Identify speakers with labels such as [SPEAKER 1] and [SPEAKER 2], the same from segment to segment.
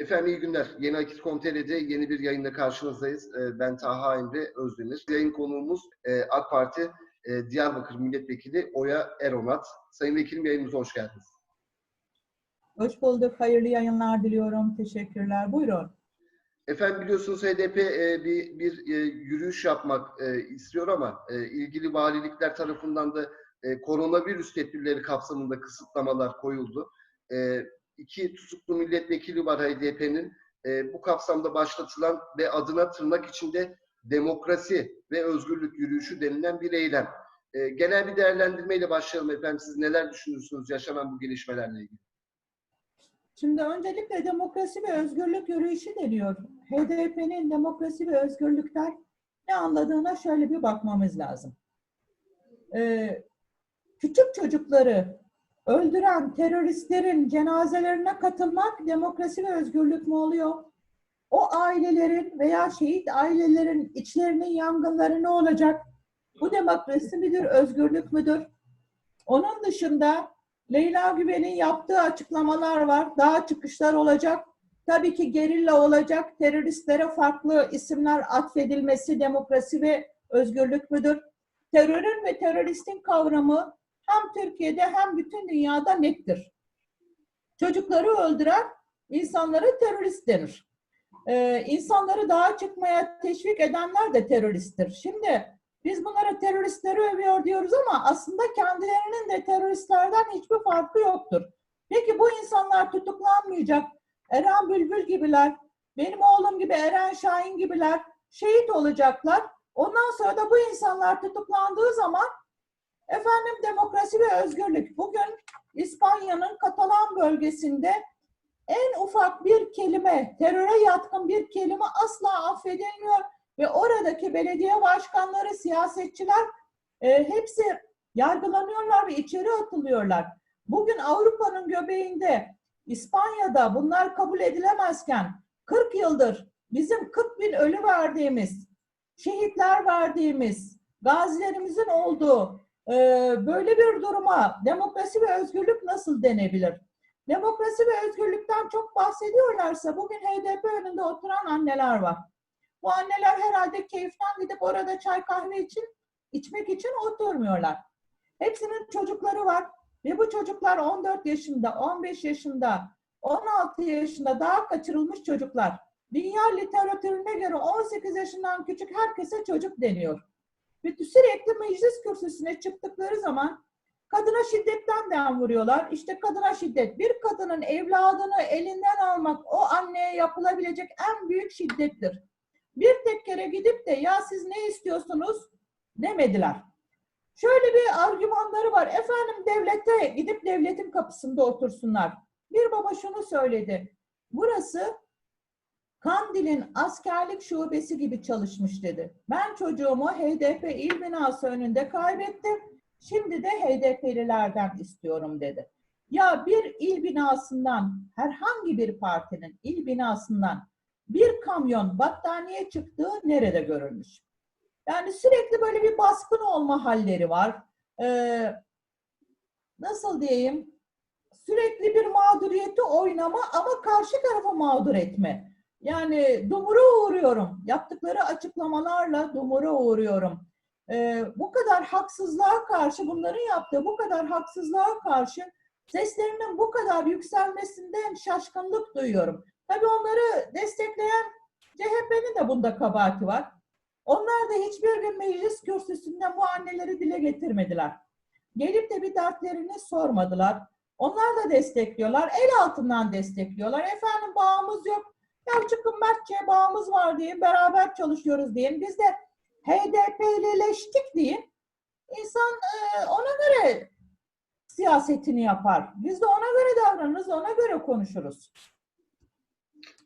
[SPEAKER 1] Efendim iyi günler. Yeni Akit Komite'de yeni bir yayında karşınızdayız. Ee, Ben Taha Emre Özdemir. Yayın konuğumuz e, AK Parti e, Diyarbakır Milletvekili Oya Eronat. Sayın Vekilim yayınımıza hoş geldiniz.
[SPEAKER 2] Hoş bulduk. Hayırlı yayınlar diliyorum. Teşekkürler. Buyurun.
[SPEAKER 1] Efendim biliyorsunuz HDP e, bir, bir yürüyüş yapmak istiyor ama ilgili valilikler tarafından da koronavirüs tedbirleri kapsamında kısıtlamalar koyuldu. İki tutuklu milletvekili var HDP'nin. E, bu kapsamda başlatılan ve adına tırnak içinde demokrasi ve özgürlük yürüyüşü denilen bir eylem. E, genel bir değerlendirmeyle başlayalım efendim. Siz neler düşünürsünüz yaşanan bu gelişmelerle ilgili?
[SPEAKER 2] Şimdi öncelikle demokrasi ve özgürlük yürüyüşü deniyor. HDP'nin demokrasi ve özgürlükten ne anladığına şöyle bir bakmamız lazım. Ee, küçük çocukları öldüren teröristlerin cenazelerine katılmak demokrasi ve özgürlük mü oluyor? O ailelerin veya şehit ailelerin içlerinin yangınları ne olacak? Bu demokrasi midir, özgürlük müdür? Onun dışında Leyla Güven'in yaptığı açıklamalar var. Daha çıkışlar olacak. Tabii ki gerilla olacak. Teröristlere farklı isimler atfedilmesi demokrasi ve özgürlük müdür? Terörün ve teröristin kavramı hem Türkiye'de hem bütün dünyada nettir. Çocukları öldüren insanlara terörist denir. Ee, insanları dağa çıkmaya teşvik edenler de teröristtir. Şimdi biz bunlara teröristleri övüyor diyoruz ama aslında kendilerinin de teröristlerden hiçbir farkı yoktur. Peki bu insanlar tutuklanmayacak. Eren Bülbül gibiler, benim oğlum gibi Eren Şahin gibiler şehit olacaklar. Ondan sonra da bu insanlar tutuklandığı zaman efendim demokrasi ve özgürlük. Bugün İspanya'nın Katalan bölgesinde en ufak bir kelime, teröre yatkın bir kelime asla affedilmiyor ve oradaki belediye başkanları, siyasetçiler e, hepsi yargılanıyorlar ve içeri atılıyorlar. Bugün Avrupa'nın göbeğinde, İspanya'da bunlar kabul edilemezken 40 yıldır bizim 40 bin ölü verdiğimiz, şehitler verdiğimiz, gazilerimizin olduğu böyle bir duruma demokrasi ve özgürlük nasıl denebilir? Demokrasi ve özgürlükten çok bahsediyorlarsa bugün HDP önünde oturan anneler var. Bu anneler herhalde keyiften gidip orada çay kahve için içmek için oturmuyorlar. Hepsinin çocukları var ve bu çocuklar 14 yaşında, 15 yaşında, 16 yaşında daha kaçırılmış çocuklar. Dünya literatürüne göre 18 yaşından küçük herkese çocuk deniyor. Ve sürekli meclis kürsüsüne çıktıkları zaman kadına şiddetten dem vuruyorlar. İşte kadına şiddet. Bir kadının evladını elinden almak o anneye yapılabilecek en büyük şiddettir bir tek kere gidip de ya siz ne istiyorsunuz demediler. Şöyle bir argümanları var. Efendim devlete gidip devletin kapısında otursunlar. Bir baba şunu söyledi. Burası Kandil'in askerlik şubesi gibi çalışmış dedi. Ben çocuğumu HDP il binası önünde kaybettim. Şimdi de HDP'lilerden istiyorum dedi. Ya bir il binasından herhangi bir partinin il binasından bir kamyon battaniye çıktığı nerede görülmüş? Yani sürekli böyle bir baskın olma halleri var. Ee, nasıl diyeyim? Sürekli bir mağduriyeti oynama ama karşı tarafı mağdur etme. Yani dumura uğruyorum. Yaptıkları açıklamalarla dumura uğruyorum. Ee, bu kadar haksızlığa karşı, bunların yaptığı bu kadar haksızlığa karşı seslerinin bu kadar yükselmesinden şaşkınlık duyuyorum. Tabii onları destekleyen CHP'nin de bunda kabahati var. Onlar da hiçbir gün meclis kürsüsünde bu anneleri dile getirmediler. Gelip de bir dertlerini sormadılar. Onlar da destekliyorlar. El altından destekliyorlar. Efendim bağımız yok. Ya çıkın Mertçe bağımız var diye beraber çalışıyoruz diye. Biz de HDP'lileştik diye. İnsan e, ona göre siyasetini yapar. Biz de ona göre davranırız, ona göre konuşuruz.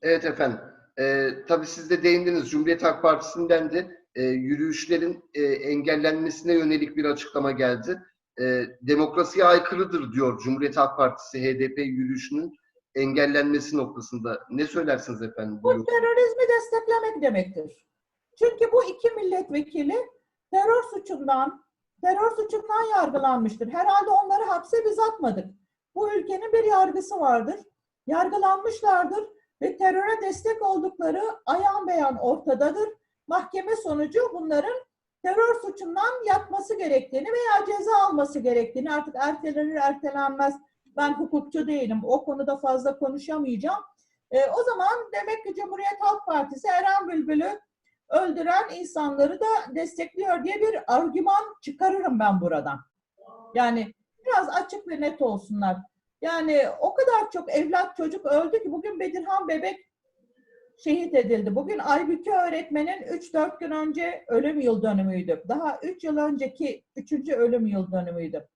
[SPEAKER 1] Evet efendim. Ee, tabii siz de değindiniz. Cumhuriyet Halk Partisi'nden de e, yürüyüşlerin e, engellenmesine yönelik bir açıklama geldi. E, demokrasiye aykırıdır diyor Cumhuriyet Halk Partisi HDP yürüyüşünün engellenmesi noktasında. Ne söylersiniz efendim?
[SPEAKER 2] Bu
[SPEAKER 1] Bu
[SPEAKER 2] terörizmi desteklemek demektir. Çünkü bu iki milletvekili terör suçundan terör suçundan yargılanmıştır. Herhalde onları hapse biz atmadık. Bu ülkenin bir yargısı vardır. Yargılanmışlardır ve teröre destek oldukları ayan beyan ortadadır. Mahkeme sonucu bunların terör suçundan yatması gerektiğini veya ceza alması gerektiğini artık ertelenir ertelenmez ben hukukçu değilim. O konuda fazla konuşamayacağım. E, o zaman demek ki Cumhuriyet Halk Partisi Eren Bülbül'ü öldüren insanları da destekliyor diye bir argüman çıkarırım ben buradan. Yani biraz açık ve net olsunlar. Yani o kadar çok evlat çocuk öldü ki bugün Bedirhan Bebek şehit edildi. Bugün Aybüke öğretmenin 3-4 gün önce ölüm yıl dönümüydü. Daha 3 yıl önceki 3. ölüm yıl dönümüydü.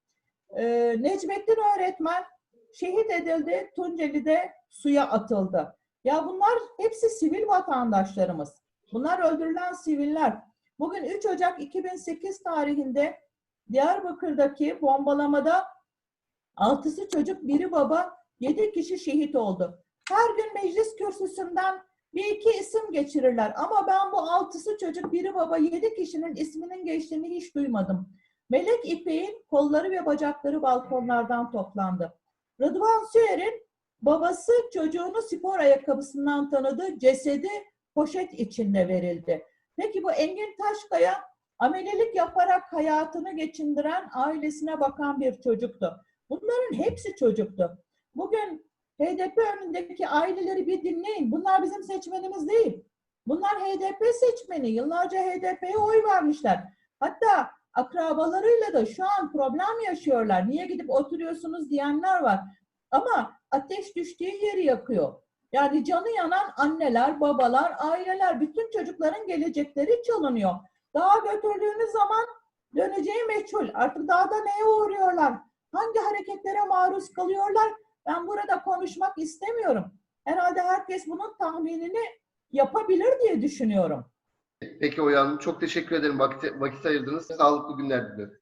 [SPEAKER 2] Ee, Necmettin öğretmen şehit edildi. Tunceli'de suya atıldı. Ya bunlar hepsi sivil vatandaşlarımız. Bunlar öldürülen siviller. Bugün 3 Ocak 2008 tarihinde Diyarbakır'daki bombalamada altısı çocuk, biri baba, yedi kişi şehit oldu. Her gün meclis kürsüsünden bir iki isim geçirirler. Ama ben bu altısı çocuk, biri baba, yedi kişinin isminin geçtiğini hiç duymadım. Melek İpek'in kolları ve bacakları balkonlardan toplandı. Rıdvan Süer'in babası çocuğunu spor ayakkabısından tanıdı, cesedi poşet içinde verildi. Peki bu Engin Taşkaya amelilik yaparak hayatını geçindiren ailesine bakan bir çocuktu. Bunların hepsi çocuktu. Bugün HDP önündeki aileleri bir dinleyin. Bunlar bizim seçmenimiz değil. Bunlar HDP seçmeni. Yıllarca HDP'ye oy vermişler. Hatta akrabalarıyla da şu an problem yaşıyorlar. Niye gidip oturuyorsunuz diyenler var. Ama ateş düştüğü yeri yakıyor. Yani canı yanan anneler, babalar, aileler, bütün çocukların gelecekleri çalınıyor. Dağa götürdüğünüz zaman döneceği meçhul. Artık dağda neye uğruyorlar? Hangi hareketlere maruz kalıyorlar? Ben burada konuşmak istemiyorum. Herhalde herkes bunun tahminini yapabilir diye düşünüyorum.
[SPEAKER 1] Peki Oya Hanım çok teşekkür ederim vakit, vakit ayırdınız. Sağlıklı günler diliyorum.